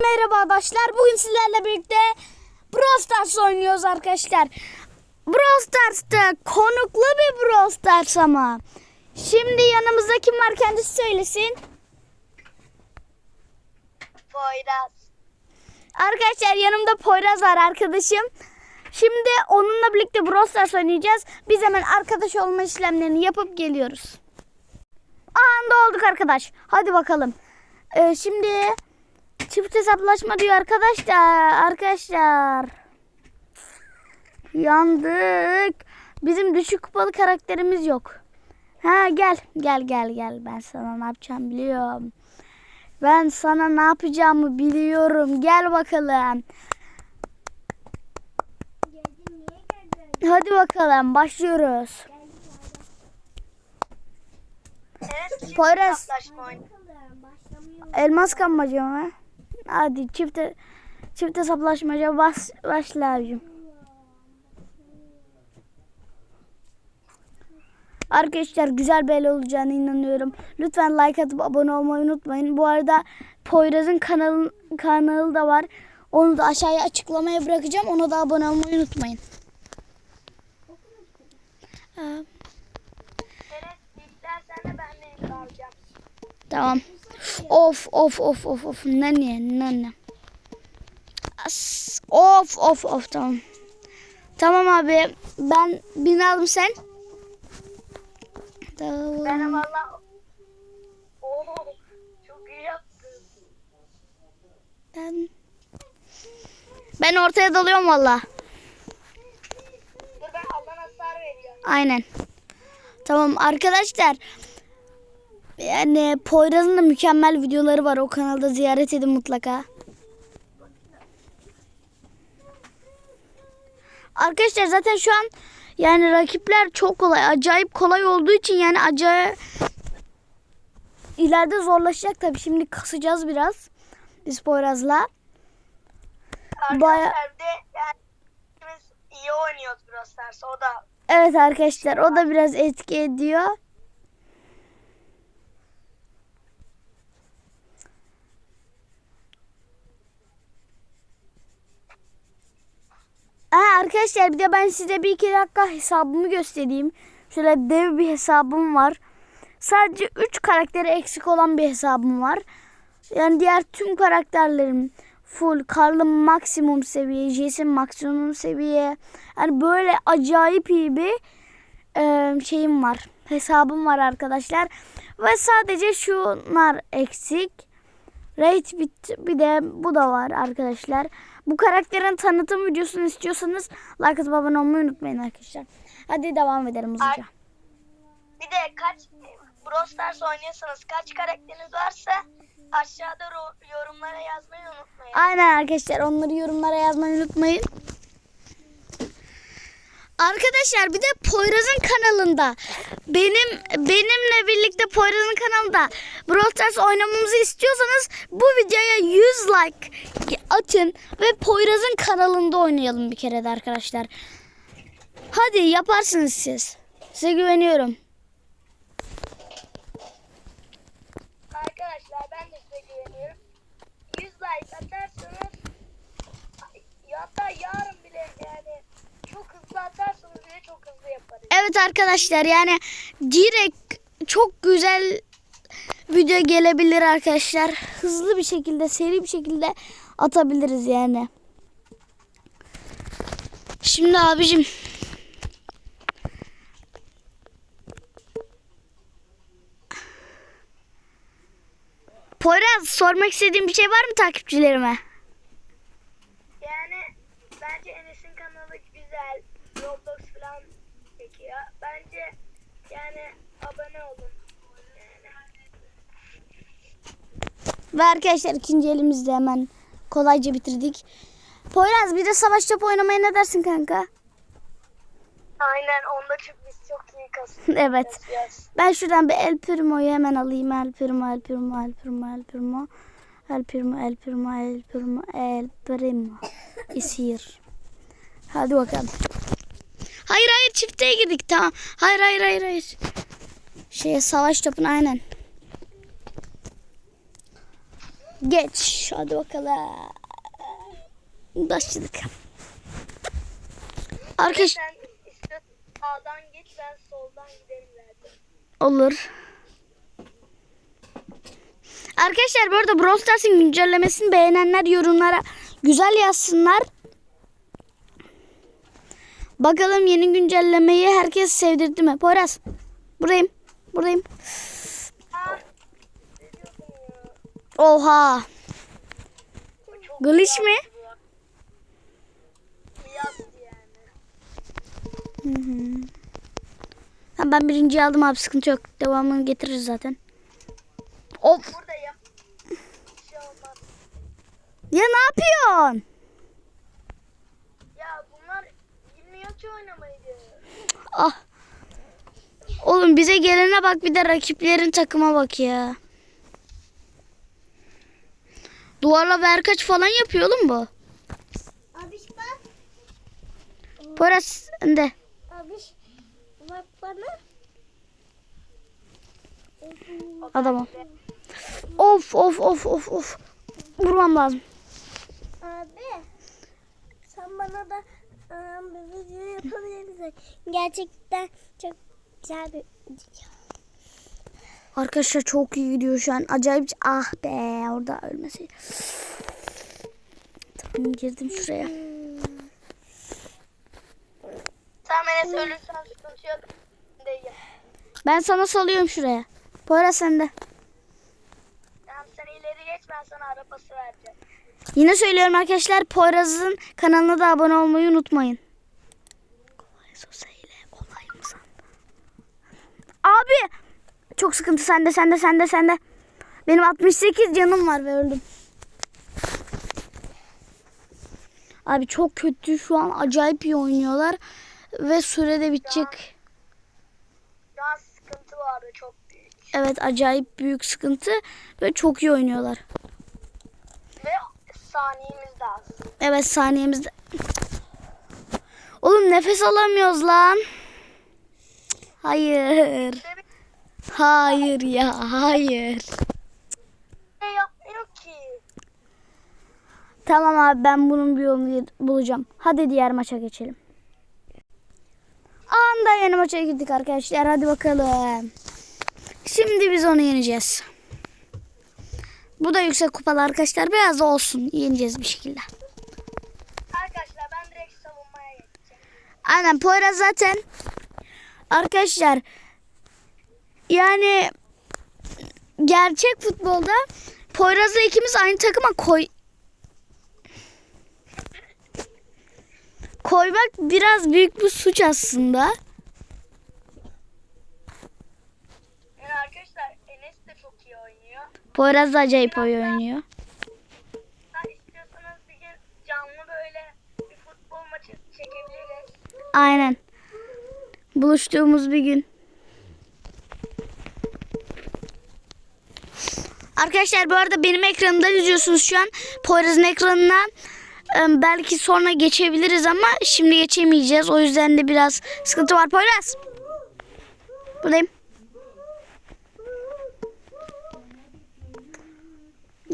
Merhaba arkadaşlar. Bugün sizlerle birlikte Brawl Stars oynuyoruz arkadaşlar. Brawl Stars'ta konuklu bir Brawl Stars ama. Şimdi yanımızda kim var kendisi söylesin. Poyraz. Arkadaşlar yanımda Poyraz var arkadaşım. Şimdi onunla birlikte Brawl Stars oynayacağız. Biz hemen arkadaş olma işlemlerini yapıp geliyoruz. Anda olduk arkadaş. Hadi bakalım. Ee, şimdi çift hesaplaşma diyor arkadaşlar. Arkadaşlar. Yandık. Bizim düşük kupalı karakterimiz yok. Ha gel gel gel gel. Ben sana ne yapacağım biliyorum. Ben sana ne yapacağımı biliyorum. Gel bakalım. Hadi bakalım başlıyoruz. Evet, Poyraz. Elmas kanmaca mı? Hadi çifte çift hesaplaşmaca bas başla. Arkadaşlar güzel bir el olacağına inanıyorum. Lütfen like atıp abone olmayı unutmayın. Bu arada Poyraz'ın kanalı, kanalı da var. Onu da aşağıya açıklamaya bırakacağım. Ona da abone olmayı unutmayın. Aa, Enes de ben de ilk alacağım. Tamam. Of of of of of. Nane nane. As. Of of of tamam. Tamam abi. Ben bin aldım sen. Ben Tamam. valla... Oo, çok iyi yaptın. Ben, ben ortaya dalıyorum valla. Dur ben Allah'ın hasar veriyorum. Aynen. Tamam arkadaşlar. Yani Poyraz'ın da mükemmel videoları var. O kanalda ziyaret edin mutlaka. Arkadaşlar zaten şu an yani rakipler çok kolay. Acayip kolay olduğu için yani acayip ileride zorlaşacak tabii. Şimdi kasacağız biraz. Biz Poyraz'la. Arkadaşlar Baya- bir de yani iyi oynuyoruz Brawl Stars. O da Evet arkadaşlar o da biraz etki ediyor. Arkadaşlar bir de ben size bir iki dakika hesabımı göstereyim. Şöyle dev bir hesabım var. Sadece 3 karakteri eksik olan bir hesabım var. Yani diğer tüm karakterlerim full. Carl'ın maksimum seviye, Jason maksimum seviye. Yani böyle acayip iyi bir e, şeyim var. Hesabım var arkadaşlar. Ve sadece şunlar eksik. Rate bit bir de bu da var arkadaşlar. Bu karakterin tanıtım videosunu istiyorsanız like atıp abone olmayı unutmayın arkadaşlar. Hadi devam edelim hızlıca. bir de kaç Brawl Stars oynuyorsanız kaç karakteriniz varsa aşağıda yorumlara yazmayı unutmayın. Aynen arkadaşlar onları yorumlara yazmayı unutmayın. Arkadaşlar bir de Poyraz'ın kanalında benim benimle birlikte Poyraz'ın kanalında Brawl Stars oynamamızı istiyorsanız bu videoya 100 like atın ve Poyraz'ın kanalında oynayalım bir kere de arkadaşlar. Hadi yaparsınız siz. Size güveniyorum. Arkadaşlar ben de size güveniyorum. 100 like atarsanız hatta yarın bile yani çok hızlı atarsanız bile çok hızlı yaparız. Evet arkadaşlar yani direkt çok güzel video gelebilir arkadaşlar. Hızlı bir şekilde, seri bir şekilde atabiliriz yani. Şimdi abicim Poyraz sormak istediğim bir şey var mı takipçilerime? Yani bence Enes'in kanalı güzel. Roblox falan çekiyor. Bence yani abone olun. Yani. Ve arkadaşlar ikinci elimizde hemen kolayca bitirdik. Poyraz bir de savaş topu oynamaya ne dersin kanka? Aynen onda çok biz çok iyi kasıyoruz. evet. Ben şuradan bir El Primo'yu hemen alayım. El Primo, El Primo, El Primo, El Primo. El Primo, El Primo, El Primo, El Primo. Is here. Hadi bakalım. Hayır hayır çifteye girdik tamam. Hayır hayır hayır hayır. Şeye savaş topuna aynen. Geç. Hadi bakalım. Başladık. Arkadaş Sen istiyorsan sağdan geç ben soldan giderim zaten. olur. Arkadaşlar bu arada Brawl Stars'ın güncellemesini beğenenler yorumlara güzel yazsınlar. Bakalım yeni güncellemeyi herkes sevdirdi mi? Poyraz. Buradayım. Buradayım. Aa, ne diyorsun ya? Oha. Glitch mi? Hı hı. Ha, ben birinciyi aldım abi sıkıntı yok. Devamını getiririz zaten. Of. Buradayım. Şey. Ya ne yapıyorsun? Ya bunlar bilmiyor ki oynamayı. Ah. Oğlum bize gelene bak bir de rakiplerin takıma bak ya. Duvarla verkaç falan yapıyor oğlum bu. Abiş bak. Poyraz de. Abiş bak bana. Adama. Of of of of of. Vurmam lazım. Abi sen bana da ıı, bir video yapabilir misin? Gerçekten çok güzel bir video. Arkadaşlar çok iyi gidiyor şu an. Acayip. Ah be orada ölmesi. Tamam girdim şuraya. Sen Enes ölürsen sıkıntı yok. Ben sana salıyorum şuraya. Poyraz sende. Tamam sen ileri geç ben sana arabası vereceğim. Yine söylüyorum arkadaşlar Poyraz'ın kanalına da abone olmayı unutmayın. Kolay sosyal kolay mı? Abi çok sıkıntı sende sende sende sende. Benim 68 canım var ve öldüm. Abi çok kötü şu an acayip iyi oynuyorlar ve sürede bitecek. Şu an sıkıntı vardı çok büyük. Evet acayip büyük sıkıntı ve çok iyi oynuyorlar. Ve saniyemiz de az. Evet saniyemizde. Oğlum nefes alamıyoruz lan. Hayır. Hayır ya hayır. ne yapmıyor ki. Tamam abi ben bunun bir yolunu bulacağım. Hadi diğer maça geçelim. Anda yeni maça girdik arkadaşlar. Hadi bakalım. Şimdi biz onu yeneceğiz. Bu da yüksek kupalı arkadaşlar. Biraz da olsun. Yeneceğiz bir şekilde. Arkadaşlar ben direkt savunmaya geçeceğim. Aynen Poyraz zaten arkadaşlar yani gerçek futbolda Poyraz'la ikimiz aynı takıma koy koymak biraz büyük bir suç aslında. Yani arkadaşlar Enes de çok iyi oynuyor. Poyraz da acayip iyi oynuyor. Aynen. Buluştuğumuz bir gün. Arkadaşlar bu arada benim ekranımda izliyorsunuz şu an. Poyraz'ın ekranına e, belki sonra geçebiliriz ama şimdi geçemeyeceğiz. O yüzden de biraz sıkıntı var. Poyraz. Buradayım.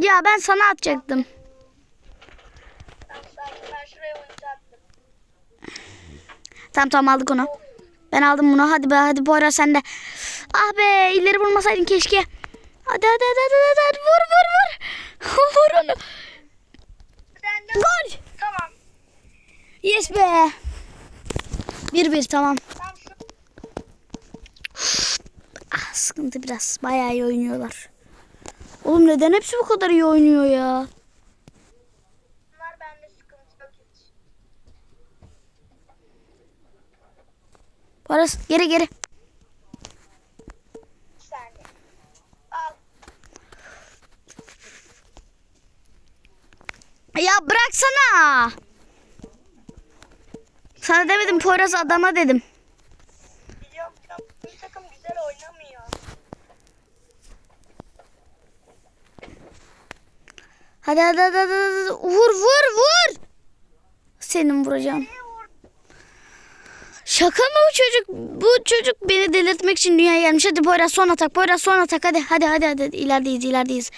Ya ben sana atacaktım. Tamam tamam aldık onu. Ben aldım bunu. Hadi be hadi Poyraz sen de. Ah be ileri vurmasaydın keşke. Hadi hadi hadi hadi, hadi, hadi. vur vur vur. vur onu. Gol. tamam. Yes be. 1-1 tamam. Tam şu Ah sıkıntı biraz. Bayağı iyi oynuyorlar. Oğlum neden hepsi bu kadar iyi oynuyor ya? bunlar bende sıkıntı yok hiç. Poyraz geri geri. Bir saniye. Al. Ya bıraksana. Sana demedim Poyraz adama dedim. Biliyorum biliyorum. Bir takım güzel oynamıyor. Hadi hadi hadi hadi. hadi. Vur vur vur. Senin vuracağım. Şaka mı bu çocuk? Bu çocuk beni delirtmek için dünyaya gelmiş. Hadi Poyraz son atak. Poyraz son atak. Hadi hadi hadi. hadi. İlerideyiz ilerideyiz.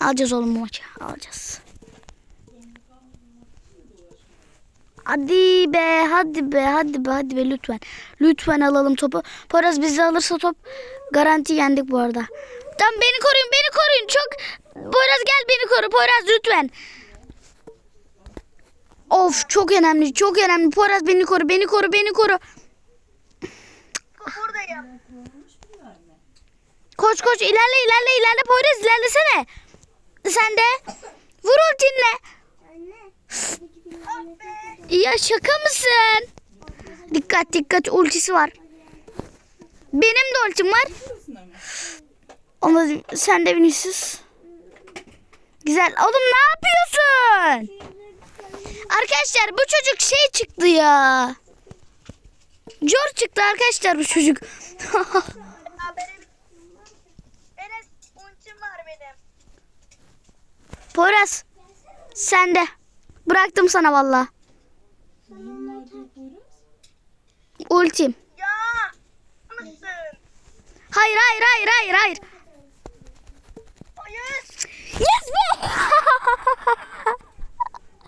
Alacağız oğlum bu maçı. Alacağız. Hadi be, hadi be, hadi be, hadi be lütfen. Lütfen alalım topu. Poyraz bizi alırsa top garanti yendik bu arada. Tamam beni koruyun, beni koruyun. Çok Poyraz gel beni koru. Poyraz lütfen. Of çok önemli, çok önemli. Poyraz beni koru, beni koru, beni koru. Buradayım. Koş koş ilerle ilerle ilerle Poyraz ilerlesene. Sen de. Vur ultinle. Anne. Ya şaka mısın? Dikkat dikkat ultisi var. Benim de ultim var. Ama sen de Vinicius. Güzel. Oğlum ne yapıyorsun? Arkadaşlar bu çocuk şey çıktı ya. George çıktı arkadaşlar bu çocuk. Poyraz sen de. Bıraktım sana valla. Ultim. Ya mısın? Hayır hayır hayır hayır hayır. Hayır. Yes be.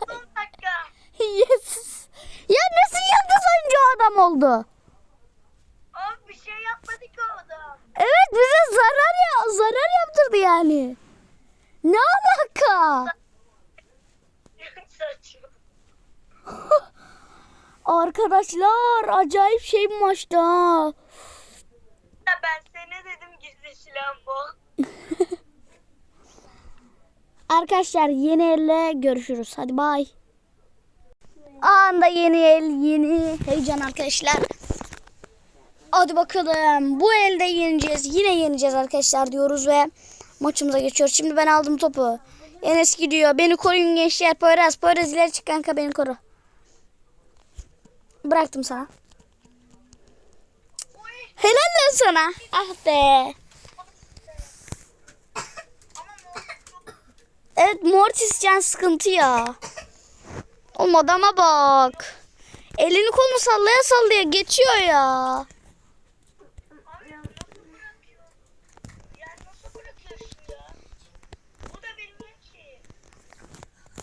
Son dakika. yes. Ya nasıl yıldız oyuncu adam oldu? Abi bir şey yapmadı ki o adam. Evet bize zarar ya zarar yaptırdı yani. Ne alaka? Saçma. Arkadaşlar acayip şey bu maçta. ha. Ben sana dedim gizli silahım bu. Arkadaşlar yeni elle görüşürüz. Hadi bay. Anda yeni el, yeni heyecan arkadaşlar. Hadi bakalım. Bu elde yeneceğiz. Yine yeneceğiz arkadaşlar diyoruz ve maçımıza geçiyoruz. Şimdi ben aldım topu. Enes gidiyor. Beni koruyun gençler. Poyraz. Poyraz ileri çık kanka beni koru. Bıraktım sana. Helal lan sana. Ah be. Evet Mortis can sıkıntı ya. Oğlum adama bak. Elini kolunu sallaya sallaya geçiyor ya.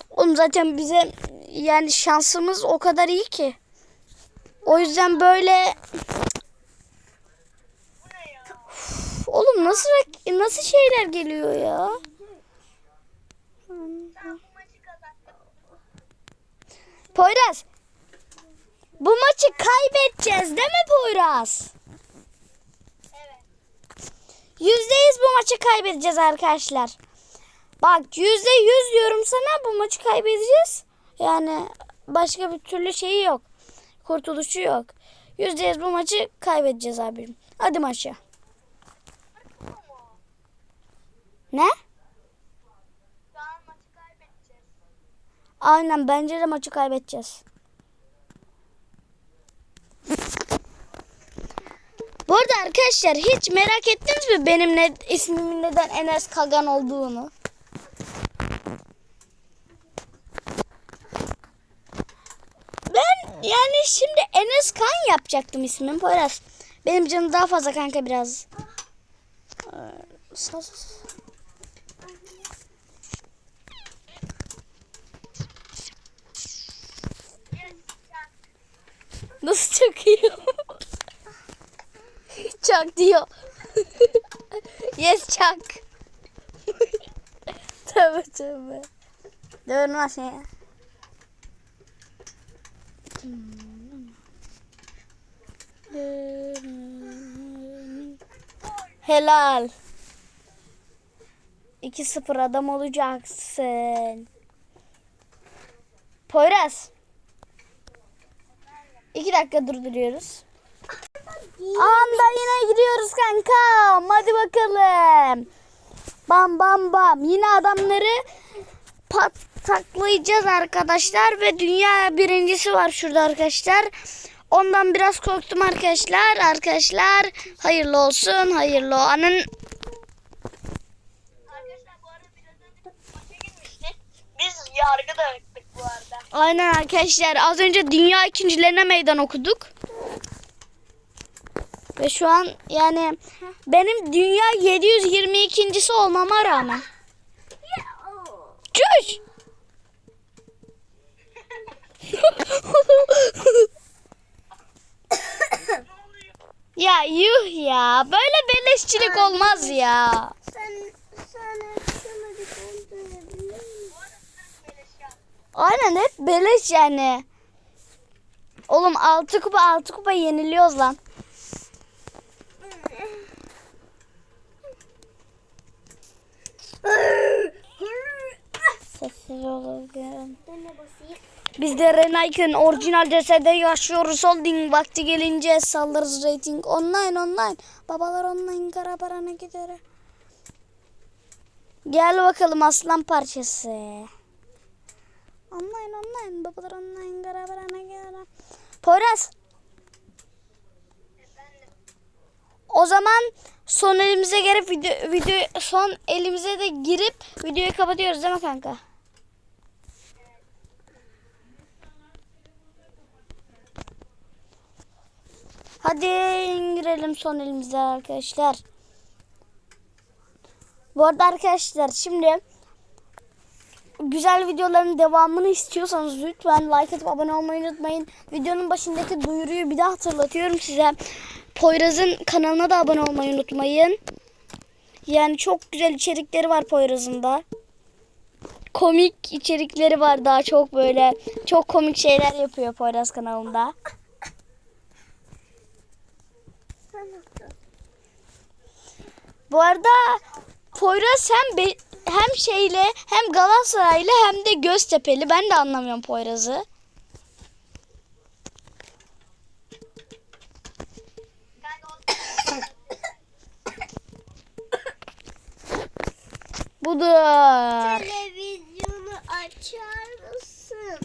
Oğlum zaten bize yani şansımız o kadar iyi ki. O yüzden böyle oğlum nasıl nasıl şeyler geliyor ya? Poyraz. Bu maçı kaybedeceğiz değil mi Poyraz? Evet. Yüzde yüz bu maçı kaybedeceğiz arkadaşlar. Bak yüzde yüz diyorum sana bu maçı kaybedeceğiz. Yani başka bir türlü şeyi yok. Kurtuluşu yok. Yüzde yüz bu maçı kaybedeceğiz abim. Hadi maça. Ne? Aynen bence de maçı kaybedeceğiz. Bu arada arkadaşlar hiç merak ettiniz mi benim ne, ismimin neden Enes Kagan olduğunu? Ben yani şimdi Enes Kan yapacaktım ismim Poyraz. Benim canım daha fazla kanka biraz. Ee. Nasıl çakıyor? çak diyor. yes çak. tövbe tövbe. Dövülmez ya. Helal. 2-0 adam olacaksın. Poyraz. İki dakika durduruyoruz. Anda yine gidiyoruz kankam. Hadi bakalım. Bam bam bam. Yine adamları pataklayacağız arkadaşlar. Ve dünya birincisi var şurada arkadaşlar. Ondan biraz korktum arkadaşlar. Arkadaşlar hayırlı olsun. Hayırlı. Anın Arkadaşlar bu arada biraz önce maça girmiştik. Biz yargı dağıttık bu arada. Aynen arkadaşlar. Az önce dünya ikincilerine meydan okuduk. Ve şu an yani benim dünya 722.si olmama rağmen. Çüş. Ne oluyor? Ya yuh ya. Böyle beleşçilik olmaz ya. Sen sana bir kontrol ya. Aynen hep beleş yani. Oğlum 6 kupa 6 kupa yeniliyoruz lan. Sessiz olalım. Döne basayım. Biz de Renayk'ın orijinal cesede yaşıyoruz. Holding vakti gelince saldırırız rating. Online online. Babalar online kara parana gider. Gel bakalım aslan parçası. Online online. Babalar online kara parana gider. Poyraz. O zaman son elimize girip video, video son elimize de girip videoyu kapatıyoruz değil mi kanka? Hadi girelim son elimize arkadaşlar. Bu arada arkadaşlar şimdi güzel videoların devamını istiyorsanız lütfen like atıp abone olmayı unutmayın. Videonun başındaki duyuruyu bir daha hatırlatıyorum size. Poyraz'ın kanalına da abone olmayı unutmayın. Yani çok güzel içerikleri var Poyraz'ın da. Komik içerikleri var daha çok böyle. Çok komik şeyler yapıyor Poyraz kanalında. Bu arada Poyraz hem be- hem şeyle hem Galatasaraylı hem de Göztepe'li. Ben de anlamıyorum Poyraz'ı. Budur. Televizyonu açar mısın?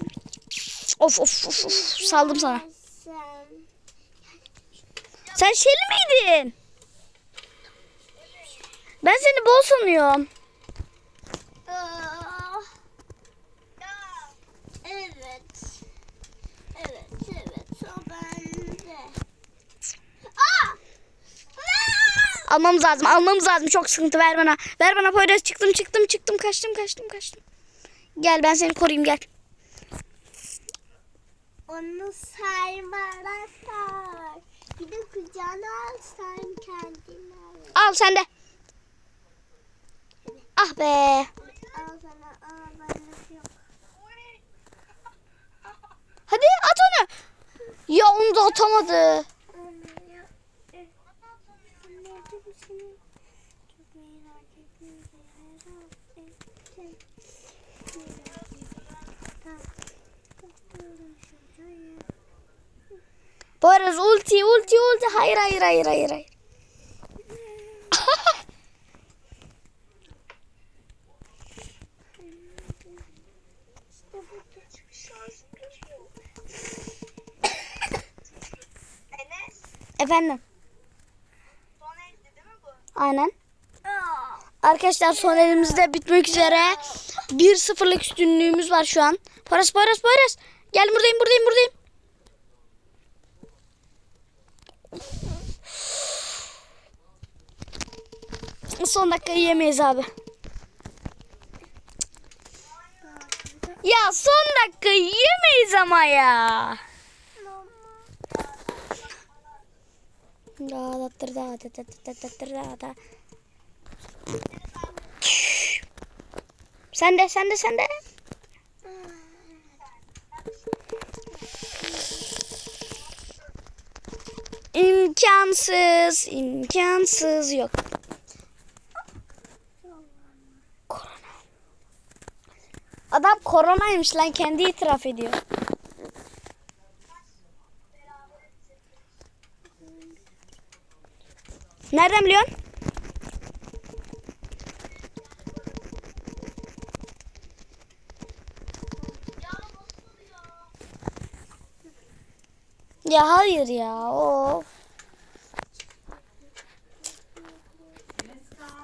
Of of of, of. saldım sana. Sen. Şeyli miydin? Ben seni bol sanıyorum. Evet. Evet, evet. O bende. Almamız lazım, almamız lazım. Çok sıkıntı. Ver bana. Ver bana Poyraz. Çıktım, çıktım, çıktım. Kaçtım, kaçtım, kaçtım. Gel ben seni koruyayım gel. Onu sarmana sar. Bir de kucağına al sen kendine. al. Al sen de. Ah be. Al sana al bende yok. Uy. Hadi at onu. Ya onu da atamadı. Anne ya. Poyraz ulti, ulti, ulti. Hayır, hayır, hayır, hayır, hayır. Efendim. Son değil mi bu? Aynen. Arkadaşlar son elimizde bitmek üzere. 1-0'lık üstünlüğümüz var şu an. Poyraz, Poyraz, Poyraz. Gel buradayım, buradayım, buradayım. son dakikayı yemeyiz abi. Ya son dakikayı yemeyiz ama ya. Sen de sen de sen de. İmkansız, imkansız yok. Koronaymış lan kendi itiraf ediyor. Nereden biliyorsun? Ya hayır ya. Of.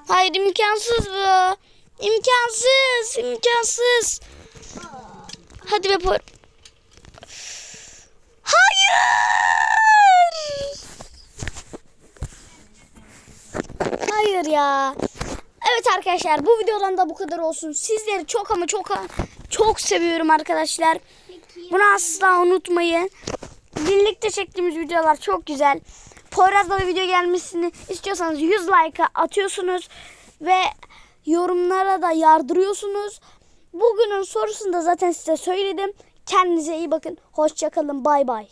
Hayır imkansız bu. İmkansız. imkansız. Hadi be por. Hayır. Hayır ya. Evet arkadaşlar bu videodan da bu kadar olsun. Sizleri çok ama çok çok seviyorum arkadaşlar. Bunu asla unutmayın. Birlikte çektiğimiz videolar çok güzel. Poyraz'la bir video gelmesini istiyorsanız 100 like atıyorsunuz ve yorumlara da yardırıyorsunuz. Bugünün sorusunu da zaten size söyledim. Kendinize iyi bakın. Hoşçakalın. Bay bay.